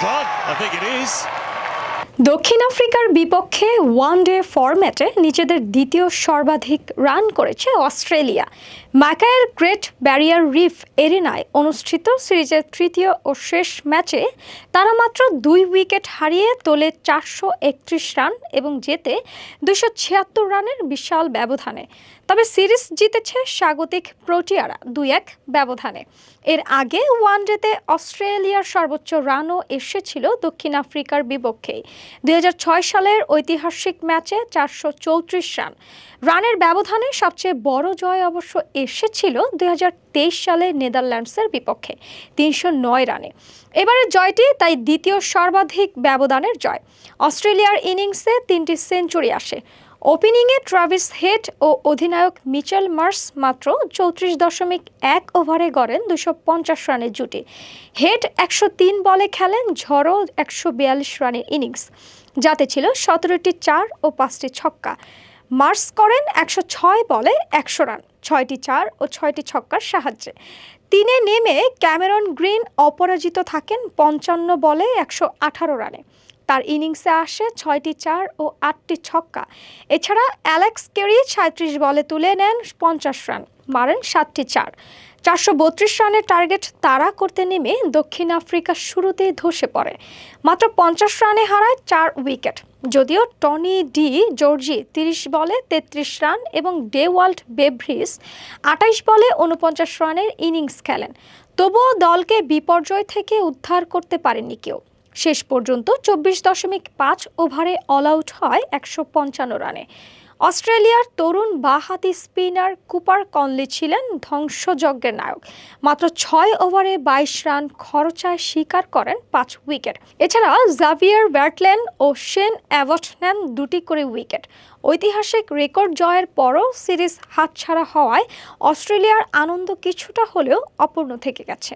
Glove. I think it is. দক্ষিণ আফ্রিকার বিপক্ষে ওয়ানডে ফরম্যাটে নিজেদের দ্বিতীয় সর্বাধিক রান করেছে অস্ট্রেলিয়া। ম্যাকায়ের গ্রেট ব্যারিয়ার রিফ এরিনায় অনুষ্ঠিত সিরিজের তৃতীয় ও শেষ ম্যাচে তারা মাত্র দুই উইকেট হারিয়ে তোলে চারশো একত্রিশ রান এবং জেতে দুশো ছিয়াত্তর রানের বিশাল ব্যবধানে। তবে সিরিজ জিতেছে স্বাগতিক প্রোটিয়ারা দুই এক ব্যবধানে। এর আগে ওয়ানডেতে অস্ট্রেলিয়ার সর্বোচ্চ রানও এসেছিল দক্ষিণ আফ্রিকার বিপক্ষে দু হাজার ছয় সালের ঐতিহাসিক ম্যাচে চারশো চৌত্রিশ রান। রানের ব্যবধানে সবচেয়ে বড় জয় অবশ্য এসেছিল দুই হাজার তেইশ সালে নেদারল্যান্ডসের বিপক্ষে, তিনশো নয় রানে। এবারের জয়টি তাই দ্বিতীয় সর্বাধিক ব্যবধানের জয়। অস্ট্রেলিয়ার ইনিংসে তিনটি সেঞ্চুরি আসে। ওপেনিংয়ে ট্রাভিস হেড ও অধিনায়ক মিচেল মার্স মাত্র চৌত্রিশ দশমিক এক ওভারে গড়েন দুশো পঞ্চাশ রানের জুটি। হেড একশো তিন বলে খেলেন ঝড়ো একশো বিয়াল্লিশ রানের ইনিংস যাতে ছিল সতেরোটি চার ও পাঁচটি ছক্কা। মার্স করেন একশো ছয় বলে একশো রান, ছয়টি চার ও ছয়টি ছক্কার সাহায্যে। তিনে নেমে ক্যামেরন গ্রিন অপরাজিত থাকেন পঞ্চান্ন বলে একশো আঠারো রানে। তার ইনিংসে আসে ছয়টি চার ও আটটি ছক্কা। এছাড়া অ্যালেক্স কেরি সাঁত্রিশ বলে তুলে নেন পঞ্চাশ রান, মারেন সাতটি চার। চারশো বত্রিশ রানের টার্গেট তাড়া করতে নেমে দক্ষিণ আফ্রিকা শুরুতেই ধসে পড়ে। মাত্র পঞ্চাশ রানে হারায় চার উইকেট। যদিও টনি ডি জর্জি তিরিশ বলে তেত্রিশ রান এবং ডে ওয়াল্ট বেভ্রিস আটাইশ বলে উনপঞ্চাশ রানের ইনিংস খেলেন। তবুও দলকে বিপর্যয় থেকে উদ্ধার করতে পারেননি কেউ। শেষ পর্যন্ত চব্বিশ দশমিক পাঁচ ওভারে অল আউট হয় একশো পঞ্চান্ন রানে। অস্ট্রেলিয়ার তরুণ বাহাতি স্পিনার কুপার কনলি ছিলেন ধ্বংসযজ্ঞের নায়ক। মাত্র ছয় ওভারে বাইশ রান খরচায় স্বীকার করেন পাঁচ উইকেট। এছাড়া জাভিয়ার ব্যাটল্যান ও শেন অ্যাভট নেন দুটি করে উইকেট। ঐতিহাসিক রেকর্ড জয়ের পরও সিরিজ হাতছাড়া হওয়ায় অস্ট্রেলিয়ার আনন্দ কিছুটা হলেও অপূর্ণ থেকে গেছে।